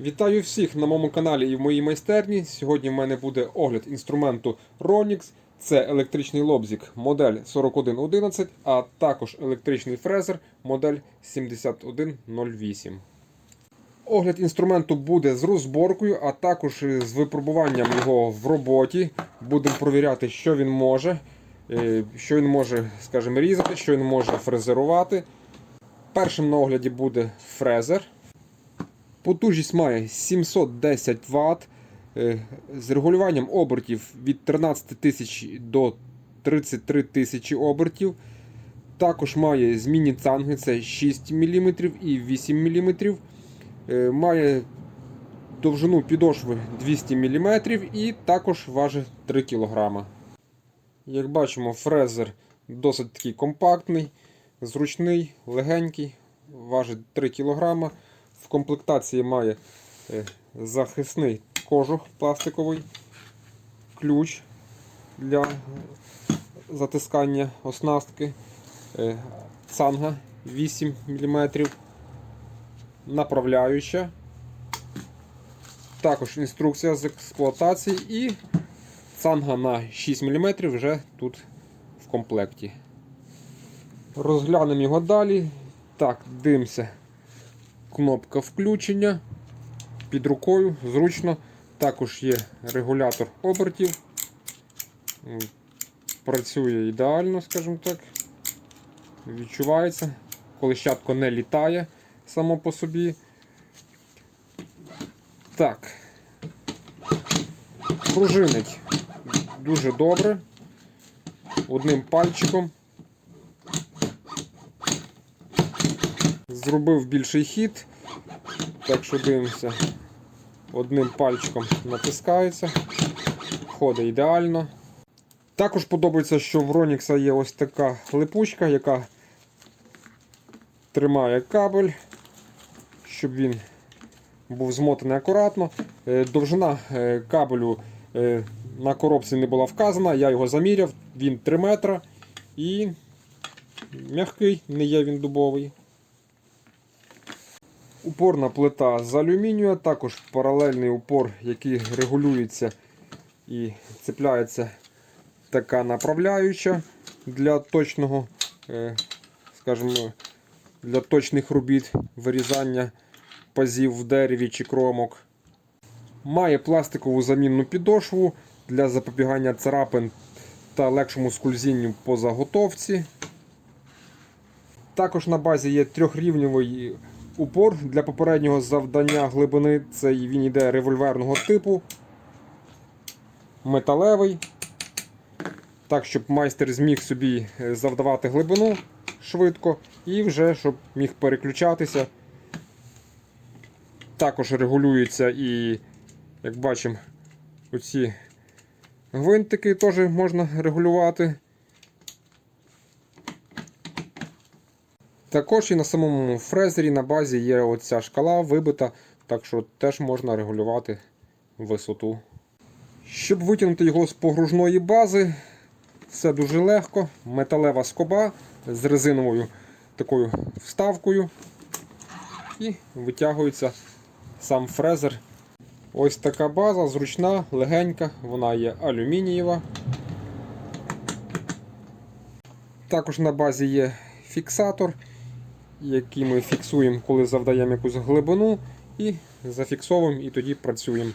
Вітаю всіх на моєму каналі і в моїй майстерні. Сьогодні в мене буде огляд інструменту Ronix. Це електричний лобзик модель 4111, а також електричний фрезер модель 7108. Огляд інструменту буде з розборкою, а також з випробуванням його в роботі. Будемо провіряти, що він може, е, що він може, скажімо, різати, що він може фрезерувати. Першим на огляді буде фрезер. Потужність має 710 Вт е, з регулюванням обертів від 13 тисяч до 33 тисячі обертів. Також має змінні цанги, це 6 мм і 8 мм. Е, Має довжину підошви 200 мм і також важить 3 кг. Як бачимо, фрезер досить такий компактний, зручний, легенький, важить 3 кг. В комплектації має е, захисний кожух пластиковий, ключ для затискання оснастки, е, цанга 8 мм, направляюча, також інструкція з експлуатації і цанга на 6 мм вже тут в комплекті. Розглянемо його далі. Так, дивимося кнопка включення під рукою, зручно. Також є регулятор обертів. Працює ідеально, скажімо так. Відчувається, коли щатко не літає само по собі. Так. Пружинить дуже добре. Одним пальчиком. Зробив більший хід, так що дивимося, одним пальчиком натискається, ходить ідеально. Також подобається, що в Ronix є ось така липучка, яка тримає кабель, щоб він був змотаний акуратно. Е, Довжина е, кабелю е, на коробці не була вказана, я його заміряв, він 3 метра і м'який, не є він дубовий. Упорна плита з алюмінію, також паралельний упор, який регулюється і цепляється така направляюча для точного, е, скажімо, для точних робіт вирізання пазів в дереві чи кромок. Має пластикову замінну підошву для запобігання царапин та легшому скользінню по заготовці. Також на базі є трьохрівневий упор для попереднього завдання глибини. Це він йде револьверного типу. Металевий. Так, щоб майстер зміг собі е, завдавати глибину швидко і вже щоб міг переключатися. Також регулюється і, як бачимо, оці гвинтики теж можна регулювати. Також і на самому фрезері на базі є оця шкала вибита, так що теж можна регулювати висоту. Щоб витягнути його з погружної бази, все дуже легко. Металева скоба з резиновою такою вставкою. І витягується сам фрезер. Ось така база, зручна, легенька, вона є алюмінієва. Також на базі є фіксатор, який ми фіксуємо, коли завдаємо якусь глибину, і зафіксовуємо і тоді працюємо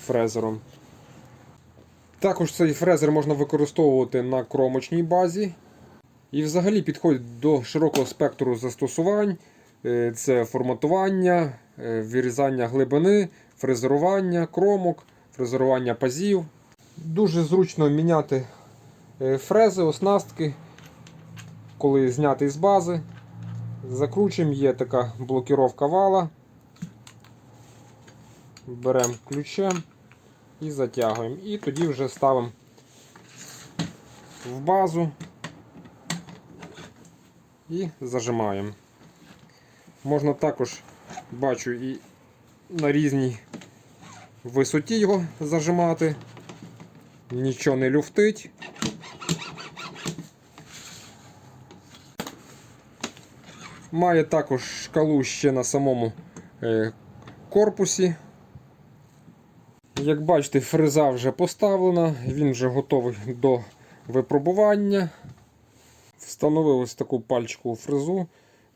фрезером. Також цей фрезер можна використовувати на кромочній базі. І взагалі підходить до широкого спектру застосувань. Е, Це форматування, е, вирізання глибини, фрезерування кромок, фрезерування пазів. Дуже зручно міняти е, фрези, оснастки, коли зняти з бази. Закручуємо, є така блокіровка вала. Беремо ключем і затягуємо. І тоді вже ставимо в базу і зажимаємо. Можна також, бачу, і на різній висоті його зажимати, нічого не люфтить. Має також шкалу ще на самому е, корпусі. Як бачите, фреза вже поставлена, він вже готовий до випробування. Встановив ось таку пальчику фрезу.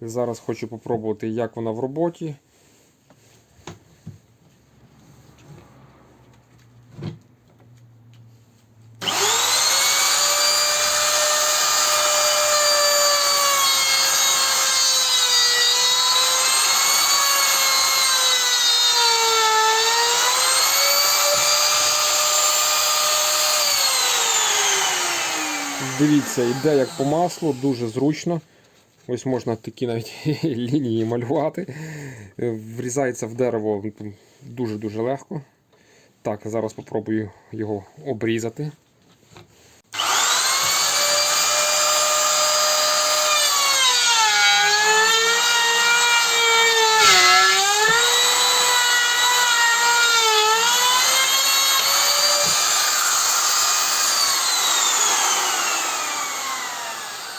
Зараз хочу попробувати, як вона в роботі. Дивіться, йде як по маслу, дуже зручно. Ось можна такі навіть лінії малювати. Е, Врізається в дерево дуже-дуже легко. Так, зараз спробую його обрізати.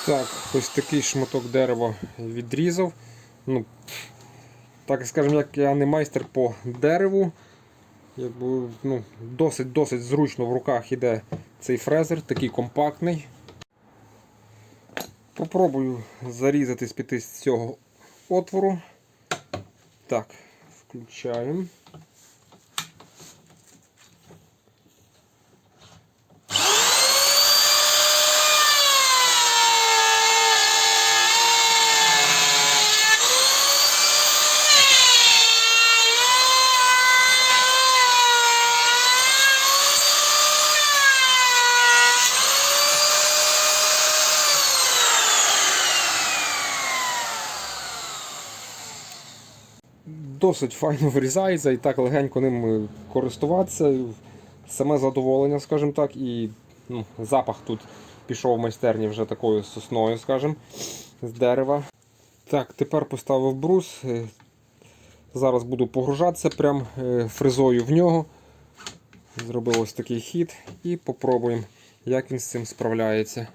Так, ось такий шматок дерева відрізав. Ну, так скажемо, як я не майстер по дереву. Якби, ну, Досить-досить зручно в руках іде цей фрезер, такий компактний. Попробую зарізати з піти з цього отвору. Так, включаємо. Досить файно вирізається і так легенько ним е, користуватися. Саме задоволення, скажімо так, і ну, запах тут пішов в майстерні вже такою сосною, скажімо, з дерева. Так, тепер поставив брус. Е, Зараз буду погружатися прям е, фрезою в нього. Зробив ось такий хід і попробуємо, як він з цим справляється.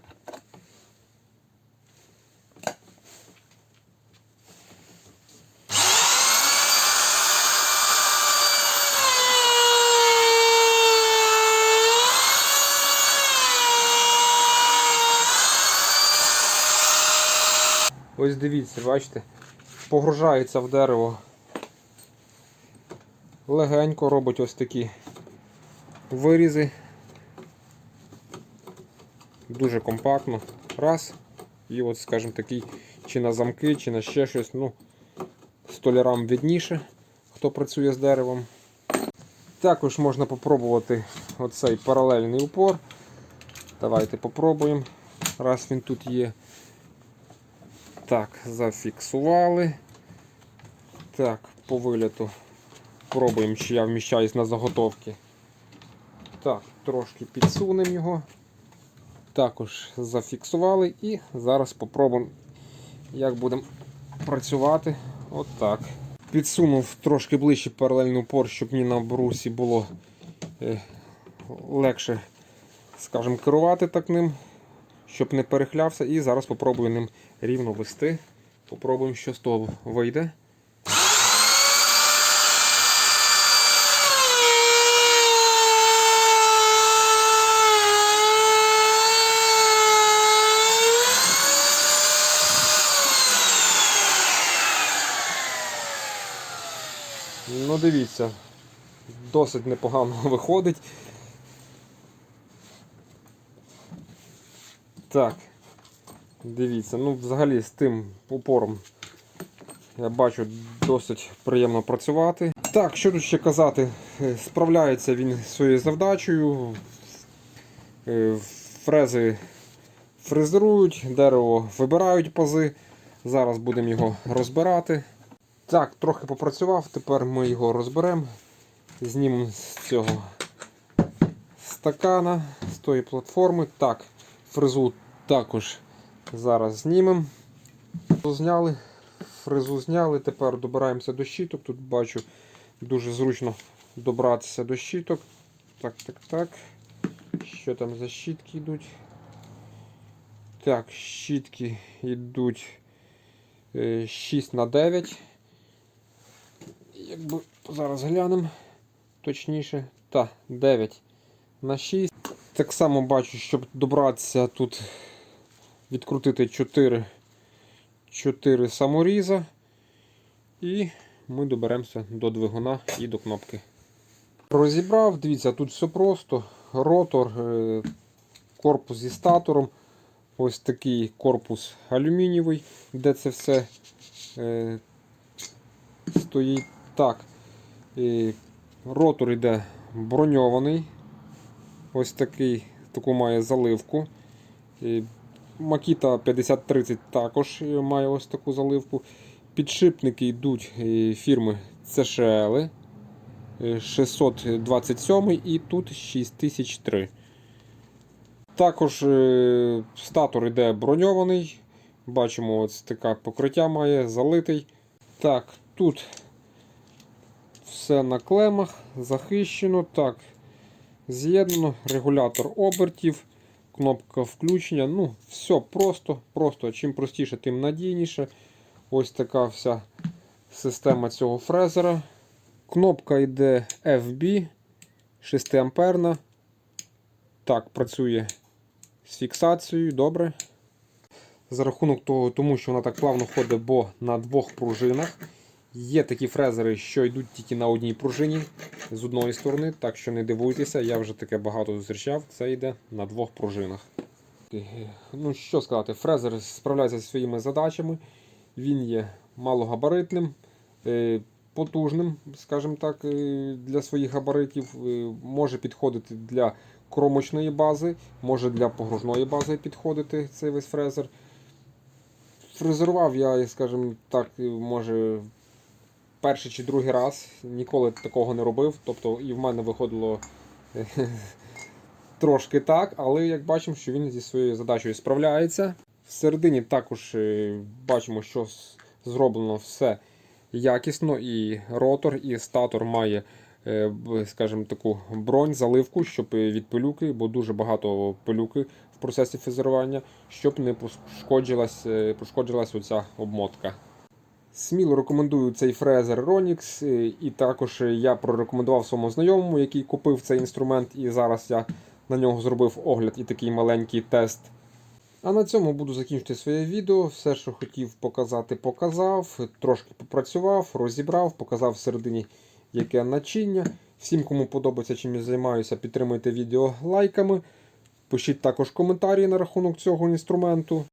Ось дивіться, бачите, погружається в дерево. Легенько робить ось такі вирізи. Дуже компактно. Раз. І от, скажімо, такий, чи на замки, чи на ще щось. Ну, столярам відніше, хто працює з деревом. Також можна попробувати оцей паралельний упор. Давайте попробуємо, раз він тут є. Так, зафіксували. Так, по виліту пробуємо, чи я вміщаюсь на заготовки. Так, трошки підсунемо його. Також зафіксували і зараз попробуємо, як будемо працювати. От так. Підсунув трошки ближче паралельний упор, щоб мені на брусі було е, легше, скажімо, керувати так ним щоб не перехлявся. І зараз попробую ним рівно вести. Попробуємо, що з того вийде. Ну, дивіться, досить непогано виходить. Так, дивіться, ну взагалі з тим упором я бачу досить приємно працювати. Так, що тут ще казати, Е, справляється він своєю завдачею. Е, Фрези фрезерують, дерево вибирають пази. Зараз будемо його розбирати. Так, трохи попрацював, тепер ми його розберемо. Знімемо з цього стакана, з тої платформи. Так, фрезу також зараз знімемо. Зняли, фрезу зняли, тепер добираємося до щиток. Тут бачу дуже зручно добратися до щиток. Так, так, так. Що там за щітки йдуть? Так, щітки йдуть 6 на 9. якби зараз глянемо точніше. Та, 9 на 6. Так само бачу, щоб добратися тут, відкрутити 4, 4 саморіза. І ми доберемося до двигуна і до кнопки. Розібрав, дивіться, тут все просто. Ротор, е, корпус зі статором. Ось такий корпус алюмінієвий, де це все е, стоїть так. І ротор йде броньований. Ось такий, таку має заливку. І Makita 5030 також е, має ось таку заливку. Підшипники йдуть е, фірми CSL. е, 627 і тут 6003. Також е, статор йде броньований. Бачимо, ось таке покриття має, залитий. Так, тут все на клемах, захищено. Так, з'єднано, регулятор обертів, кнопка включення. Ну, все просто, просто. Чим простіше, тим надійніше. Ось така вся система цього фрезера. Кнопка йде FB 6 амперна. Так, працює з фіксацією, добре. За рахунок того, тому що вона так плавно ходить, бо на двох пружинах. Є такі фрезери, що йдуть тільки на одній пружині з одної сторони, так що не дивуйтеся, я вже таке багато зустрічав. Це йде на двох пружинах. Ну що сказати, фрезер справляється зі своїми задачами. Він є малогабаритним, е, потужним, скажімо так, е, для своїх габаритів. Е, Може підходити для кромочної бази, може для погружної бази підходити цей весь фрезер. Фрезерував я, скажімо так, може перший чи другий раз. Ніколи такого не робив. Тобто і в мене виходило е, трошки так, але як бачимо, що він зі своєю задачею справляється. Всередині також е, бачимо, що зроблено все якісно, і ротор, і статор має, е, скажімо, таку бронь, заливку, щоб від пилюки, бо дуже багато пилюки в процесі фрезерування, щоб не пошкоджилась, пошкоджилась оця обмотка. Сміло рекомендую цей фрезер Ronix, е, і також е, я прорекомендував своєму знайомому, який купив цей інструмент, і зараз я на нього зробив огляд і такий маленький тест. А на цьому буду закінчити своє відео. Все, що хотів показати, показав. Трошки попрацював, розібрав, показав всередині яке начиння. Всім, кому подобається, чим я займаюся, підтримуйте відео лайками. Пишіть також коментарі на рахунок цього інструменту.